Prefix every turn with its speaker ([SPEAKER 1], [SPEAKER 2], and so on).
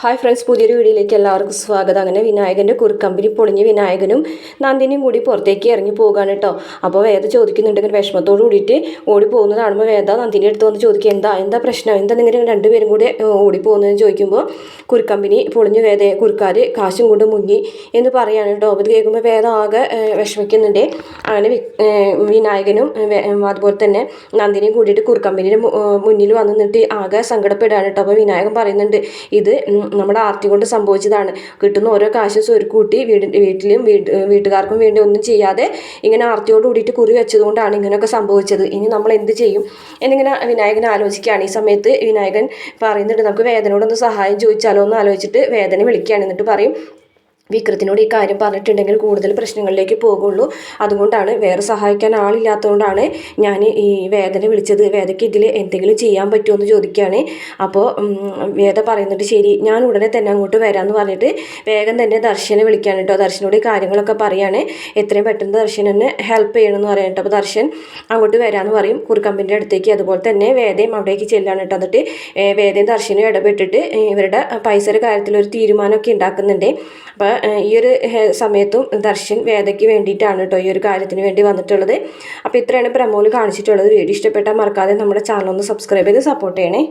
[SPEAKER 1] Hi friends പുതിയൊരു വീഡിയോയിലേക്ക് എല്ലാവർക്കും സ്വാഗതം. അങ്ങനെ വിനായകന്റെ കുറുക്കമ്പനി പൊളിഞ്ഞ് വിനായകനും നന്ദിനിയും കൂടി പുറത്തേക്ക് ഇറങ്ങി പോകാണ് കേട്ടോ. അപ്പോൾ വേദ ചോദിക്കുന്നുണ്ടെങ്കിൽ വിഷമത്തോട് കൂടിയിട്ട് ഓടി പോകുന്നത് കാണുമ്പോൾ വേദ നന്ദിനി അടുത്ത് വന്ന് ചോദിക്കുക എന്താ എന്താ പ്രശ്നം? എന്താ നിങ്ങൾ രണ്ടുപേരും കൂടി ഓടിപ്പോകുന്നതെന്ന് ഓടി പോകുന്നതെന്ന് ചോദിക്കുമ്പോൾ കുറുക്കമ്പനി പൊളിഞ്ഞ് വേദ കുറുക്കാർ കാശും കൊണ്ട് മുങ്ങി എന്ന് പറയുകയാണ് കേട്ടോ. അപ്പോൾ കേൾക്കുമ്പോൾ വേദ ആകെ വിഷമിക്കുന്നുണ്ട്. അങ്ങനെ വിനായകനും അതുപോലെ തന്നെ നന്ദിനിയും കൂടിയിട്ട് കുറുക്കമ്പനിയുടെ മുന്നിൽ വന്നിട്ട് ആകെ സങ്കടപ്പെടുകയാണ് കേട്ടോ. അപ്പോൾ വിനായകൻ പറയുന്നുണ്ട് ഇത് നമ്മുടെ ആർത്തി കൊണ്ട് സംഭവിച്ചതാണ്. കിട്ടുന്ന ഓരോ കാശും സ്വരുക്കൂട്ടി വീട് വീട്ടിലും വീട് വീട്ടുകാർക്കും വേണ്ടി ഒന്നും ചെയ്യാതെ ഇങ്ങനെ ആർത്തിയോട് കൂടിയിട്ട് കുറി വെച്ചതുകൊണ്ടാണ് ഇങ്ങനെയൊക്കെ സംഭവിച്ചത്. ഇനി നമ്മൾ എന്ത് ചെയ്യും? എന്നിങ്ങനെ വിനായകൻ ആലോചിക്കുകയാണ്. ഈ സമയത്ത് വിനായകൻ പറയുന്നുണ്ട് നമുക്ക് വേദനയോടൊന്ന് സഹായം ചോദിച്ചാലോ? എന്ന് ആലോചിച്ചിട്ട് വേദന വിളിക്കുകയാണ്. എന്നിട്ട് പറയും വിക്രത്തിനോട് ഈ കാര്യം പറഞ്ഞിട്ടുണ്ടെങ്കിൽ കൂടുതൽ പ്രശ്നങ്ങളിലേക്ക് പോകുള്ളൂ. അതുകൊണ്ടാണ് വേറെ സഹായിക്കാൻ ആളില്ലാത്തതുകൊണ്ടാണ് ഞാൻ ഈ വേദന വിളിച്ചത്. വേദയ്ക്ക് ഇതിൽ എന്തെങ്കിലും ചെയ്യാൻ പറ്റുമോ എന്ന് ചോദിക്കുകയാണ്. അപ്പോൾ വേദ പറയുന്നുണ്ട് ശരി ഞാൻ ഉടനെ തന്നെ അങ്ങോട്ട് വരാമെന്ന് പറഞ്ഞിട്ട് വേഗം തന്നെ ദർശനെ വിളിക്കാൻ കേട്ടോ. ദർശനോട് ഈ കാര്യങ്ങളൊക്കെ പറയാണ്. എത്രയും പെട്ടെന്ന് ദർശനെ ഹെൽപ്പ് ചെയ്യണമെന്ന് പറയാം കേട്ടോ. അപ്പോൾ ദർശൻ അങ്ങോട്ട് വരാമെന്ന് പറയും. കുറുക്കമ്പിന്റെ അടുത്തേക്ക് അതുപോലെ തന്നെ വേദയും അവിടേക്ക് ചെല്ലാണ് കേട്ടോ. എന്നിട്ട് വേദയും ദർശനും ഇടപെട്ടിട്ട് ഇവരുടെ പൈസയുടെ കാര്യത്തിൽ ഒരു തീരുമാനമൊക്കെ ഉണ്ടാക്കുന്നുണ്ട്. അപ്പോൾ ഈ ഒരു സമയത്തും ദർശൻ വേദയ്ക്ക് വേണ്ടിയിട്ടാണ് കേട്ടോ ഈ ഒരു കാര്യത്തിന് വേണ്ടി വന്നിട്ടുള്ളത്. അപ്പോൾ ഇത്രയാണ് പ്രമോൽ കാണിച്ചിട്ടുള്ളത്. വീഡിയോ ഇഷ്ടപ്പെട്ടാൽ മറക്കാതെ നമ്മുടെ ചാനൽ ഒന്ന് സബ്സ്ക്രൈബ് ചെയ്ത് സപ്പോർട്ട് ചെയ്യണേ.